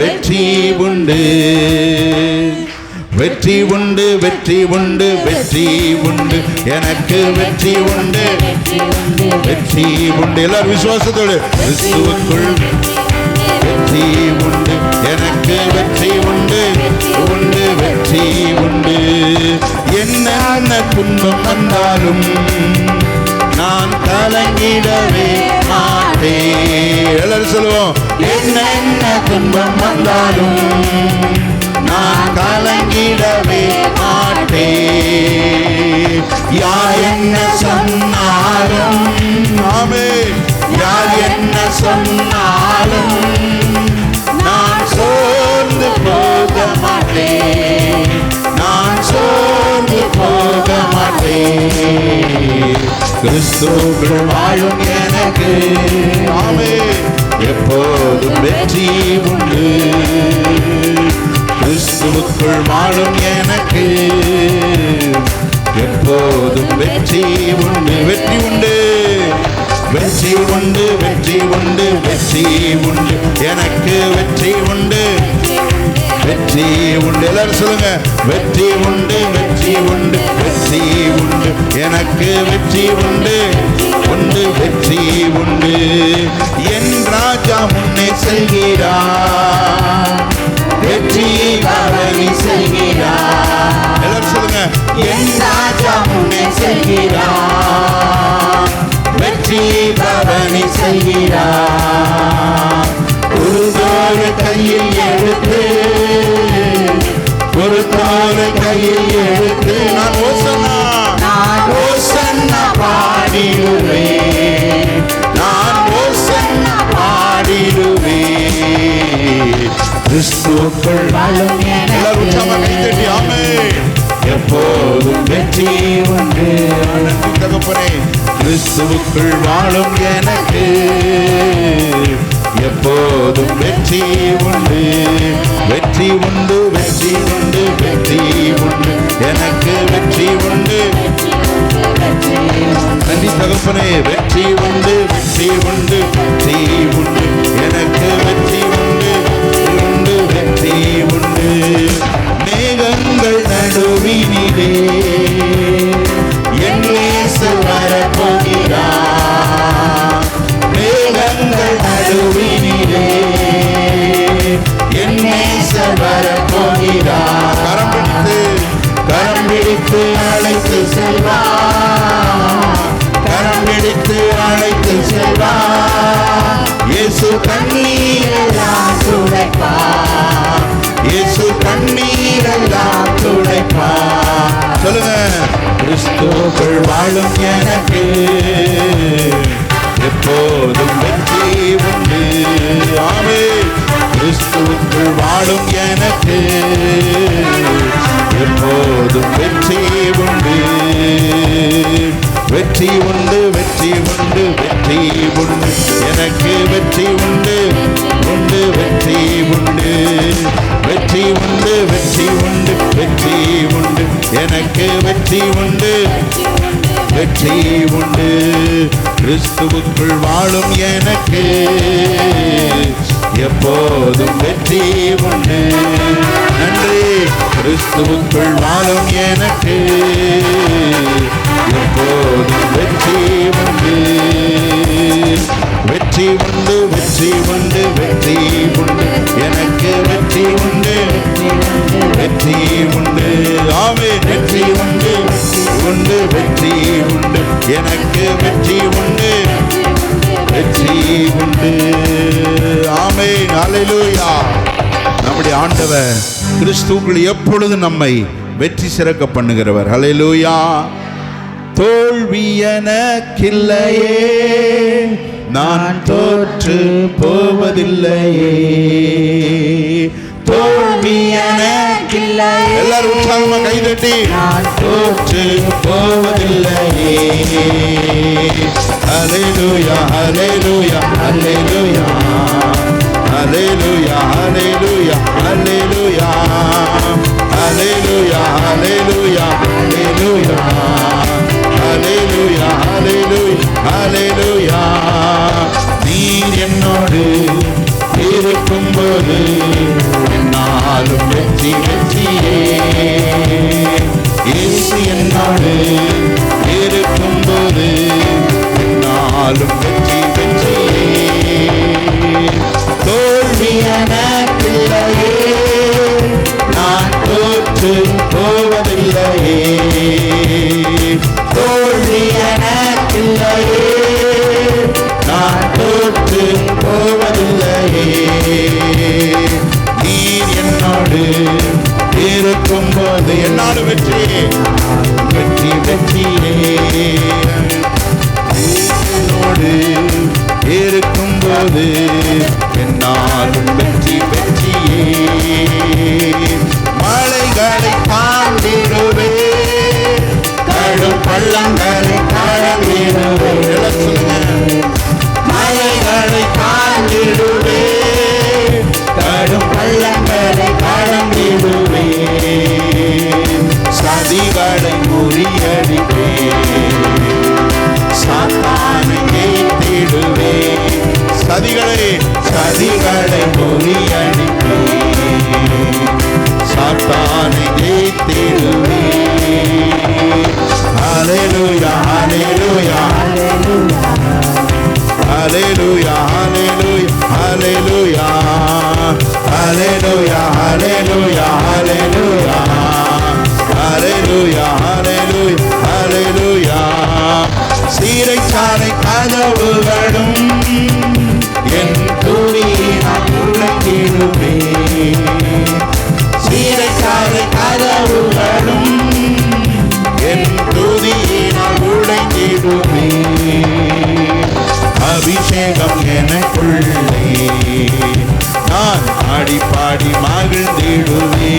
வெற்றி உண்டு. வெற்றி உண்டு வெற்றி உண்டு வெற்றி உண்டு. எனக்கு வெற்றி உண்டு. வெற்றி உண்டு. எல்லாரும் விசுவாசத்தோடு. கிறிஸ்துவுக்குள் வெற்றி உண்டு. எனக்கு வெற்றி உண்டு. உண்டு வெற்றி உண்டு. என்ன துன்பம் வந்தாலும் நான் கலங்கிடவே மாட்டேன். எல்லாரும் சொல்லுவோம் என்ன என்ன துன்பம் வந்தாலும் நான் கலங்கிடவே மாட்டேன். யார் என்ன சொன்னாலும் ஆமே யார் என்ன சொன்னாலும் நான் சோர்ந்து போக மாட்டேன். நான் சோர்ந்து போக மாட்டேன். கிறிஸ்துவுக்குள் வாழும் எனக்கு. ஆமே எப்போதும் வெற்றி உண்டு. கிறிஸ்துவுக்குள் வாழும் எனக்கு. எப்போதும் வெற்றி உண்டு. வெற்றி உண்டு. வெற்றி உண்டு வெற்றி உண்டு வெற்றி உண்டு. எனக்கு வெற்றி உண்டு. வெற்றி உண்டு. எல்லாரும் சொல்லுங்க. வெற்றி உண்டு வெற்றி உண்டு வெற்றி எனக்கு வெற்றி உண்டு உண்டு வெற்றி உண்டு. என் ராஜா முன்னே செல்கிறார். வெற்றி பவனி செல்கிறார். எல்லாரும் சொல்லுங்க. என் ராஜா முன்னே செல்கிறார். வெற்றி பவனி செல்கிறார். ஒரு கையில் எடுத்து ஒரு தோலை கையில் எடுத்து நான் ஓசனா. பாடிடுவேன். நான் ஓசன்னா பாடிடுவேன். கிறிஸ்துவுக்குள் வாழும் எல்லாரும் உற்சாகமா கை தட்டி ஆமென். எப்போதும் வெற்றி உண்டு. நன்றி தகப்பனே கிறிஸ்துவுக்குள் வாழும் எனக்கு எப்போதும் வெற்றி உண்டு. வெற்றி உண்டு வெற்றி உண்டு வெற்றி உண்டு. எனக்கு வெற்றி உண்டு. தகப்பனே வெற்றி உண்டு வெற்றி உண்டு வெற்றி உண்டு. எனக்கு வெற்றி உண்டு உண்டு வெற்றி உண்டு. மேகங்கள் நடுவினிலே. கிறிஸ்துவுக்குள் வாழும் எனக்கு. எப்போதும் வெற்றி உண்டு. ஆமே கிறிஸ்துவுக்குள் வாழும் எனக்கு. எப்போதும் வெற்றி உண்டு. வெற்றி உண்டு வெற்றி உண்டு வெற்றி உண்டு. எனக்கு வெற்றி உண்டு உண்டு வெற்றி உண்டு. வெற்றி உண்டு வெற்றி உண்டு வெற்றி எனக்கு வெற்றி உண்டு. வெற்றி உண்டு. கிறிஸ்துவுக்குள் வாழும் எனக்கு எப்போதும் வெற்றி உண்டு. நன்றி. கிறிஸ்துவுக்குள் வாழும் எனக்கு எப்போதும் வெற்றி உண்டு. வெற்றி உண்டு வெற்றி உண்டு வெற்றி உண்டு. எனக்கு வெற்றி உண்டு. வெற்றி உண்டு வெற்றி உண்டு. எனக்கு வெற்றி உண்டு. வெற்றி உண்டு. ஆமை அலையிலூயா நம்முடைய ஆண்டவர் கிறிஸ்துவுக்குள் எப்பொழுது நம்மை வெற்றி சிறக்க பண்ணுகிறவர். அலையிலூயா தோல்வி எனக்கில்லையே நான் தோற்று போவதில்லையே. தோல்வி எனக்கில்லையே எல்லாரும் உற்சாகமா கைதட்டி நான் தோற்று போவதில்லையே. அலையிலுயா அலையிலுயா அலையிலுயா இருக்கும் போது என்னாலும் வெற்றி வெற்றி வெற்றியே. என்னோடு இருக்கும் போது என்னாலும் சதிகளை முறியடிப்பேன் சாத்தானை ஜெயித்திடுவேன் சதிகளை சதிகளை முறியடிப்பேன் சாத்தானை ஜெயித்திடுவேன் Hallelujah, hallelujah, hallelujah, hallelujah, hallelujah, hallelujah, hallelujah. Hallelujah hallelujah hallelujah சீரைச்சாலை கதவுகளும் என் துணியை நான் உள்ளங்கிடுமே சீரைச்சாலை கதவுகளும் என் துணியை நான் உள்ளங்கிடுமே அபிஷேகம் எனக்குள்ளே. நான் ஆடி பாடி மகிழ்ந்திடுவேன்.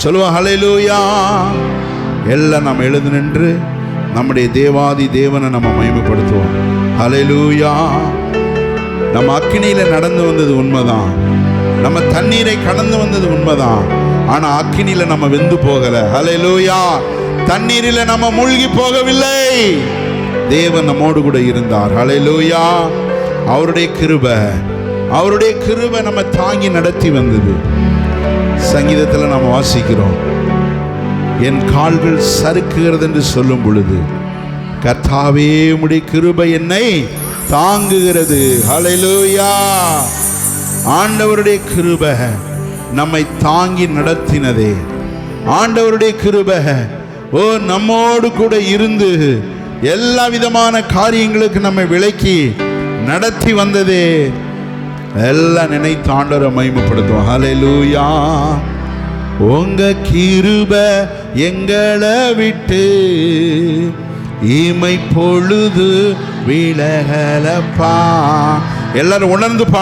சொல்லுவோம் ஹalleluya. எல்லாம் நம்ம எழுது நின்று நம்முடைய தேவாதி தேவனை நம்ம மயமப்படுத்துவோம் ஹalleluya. நம்ம அக்கினியில் நடந்து வந்தது உண்மைதான். நம்ம தண்ணீரை கடந்து வந்தது உண்மைதான். ஆனால் அக்கினியில் நம்ம வெந்து போகலை. ஹalleluya. தண்ணீரில் நம்ம மூழ்கி போகவில்லை. தேவன் நம்மோடு கூட இருந்தார். ஹalleluya. அவருடைய கிருபை அவருடைய கிருபை நம்ம தாங்கி நடத்தி வந்தது. சங்கீதத்தில் நாம் வாசிக்கிறோம். என் கால்கள் சறுக்குகிறது என்று சொல்லும் பொழுது கர்த்தாவே உடைய கிருபை என்னை தாங்குகிறது. ஹalleluya ஆண்டவருடைய கிருபை நம்மை தாங்கி நடத்தினதே. ஆண்டவருடைய கிருபை ஓ நம்மோடு கூட இருந்து எல்லா விதமான காரியங்களுக்கு நம்மை விலக்கி நடத்தி வந்ததே. எல்லாம் நினைத்து ஆண்டவரை மகிமைப்படுத்துவோம். லூயா உங்க கிருப எங்களை விட்டு இமை பொழுது விலகலப்பா. எல்லாரும் உணர்ந்து பாடு